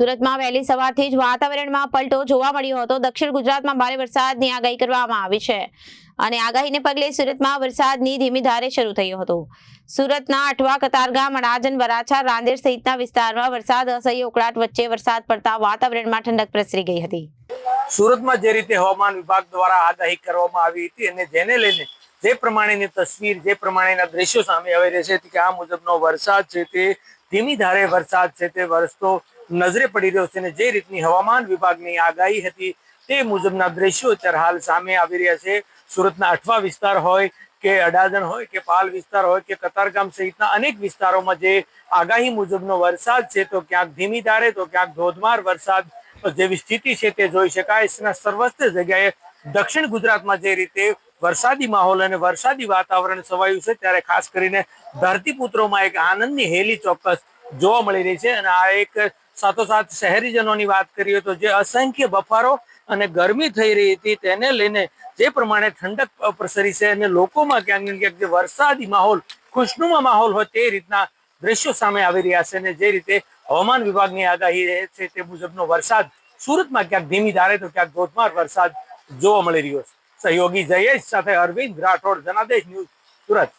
સુરતમાં વહેલી સવારથી જ વાતાવરણમાં પલટો જોવા મળ્યો હતો. દક્ષિણ ગુજરાતમાં ભારે વરસાદની આગાહી કરવામાં આવી છે અને આગાહીને પગલે સુરતમાં વરસાદની ધીમી ધારે શરૂ થયો હતો. સુરતના અઠવા, કતારગામ અડાજન વરાછા, રાંદેર સહિતના વિસ્તારમાં વરસાદ, અસહ્ય ઉકળાટ વચ્ચે વરસાદ પડતા વાતાવરણમાં ઠંડક પ્રસરી ગઈ હતી. સુરતમાં જે રીતે હવામાન વિભાગ દ્વારા આગાહી કરવામાં આવી હતી અને જેને લઈને જે પ્રમાણેની તસવીર, જે પ્રમાણેના દ્રશ્યો સામે આવી રહ્યા છે કે આ મુજબનો વરસાદ છે તે ધીમી ધારે વરસાદ છે તે વરસતો નજરે પડી રહ્યો છે અને જે રીતની હવામાન વિભાગની આગાહી હતી તે મુજબના દ્રશ્યો અત્યારે હાલ સામે આવી રહ્યા છે. સુરતના અઠવા વિસ્તાર હોય કે અડાજણ હોય કે પાલ વિસ્તાર હોય કે કતારગામ સહિતના અનેક વિસ્તારોમાં જે આગાહી મુજબનો વરસાદ છે તો ક્યાંક ધીમી ધારે તો ક્યાંક ધોધમાર વરસાદ. જેવી સ્થિતિ છે તે જોઈ શકાય. છે સર્વસ્ત્ર જગ્યાએ દક્ષિણ ગુજરાતમાં જે રીતે વરસાદી માહોલ અને વરસાદી વાતાવરણ છવાયું છે, ત્યારે ખાસ કરીને ધરતીપુત્રોમાં એક આનંદની હેલી ચોક્કસ જોવા મળી રહી છે. અને આ એક સાથોસાથ શહેરીજનોની વાત કરીએ તો જે અસંખ્ય બફારો અને ગરમી થઈ રહી હતી, તેને લઈને જે પ્રમાણે ઠંડક પ્રસરી છે અને લોકોમાં ક્યાંક ક્યાંક જે વરસાદી માહોલ, ખુશનુમા માહોલ હોય તે રીતના દ્રશ્યો સામે આવી રહ્યા છે. અને જે રીતે હવામાન વિભાગની આગાહી રહે છે તે મુજબનો વરસાદ સુરતમાં ક્યાંક ધીમી ધારે તો ક્યાંક ધોધમાર વરસાદ જોવા મળી રહ્યો છે. સહયોગી જયેશ સાથે અરવિંદ રાઠોડ જનાદેશ ન્યૂઝ સુરત.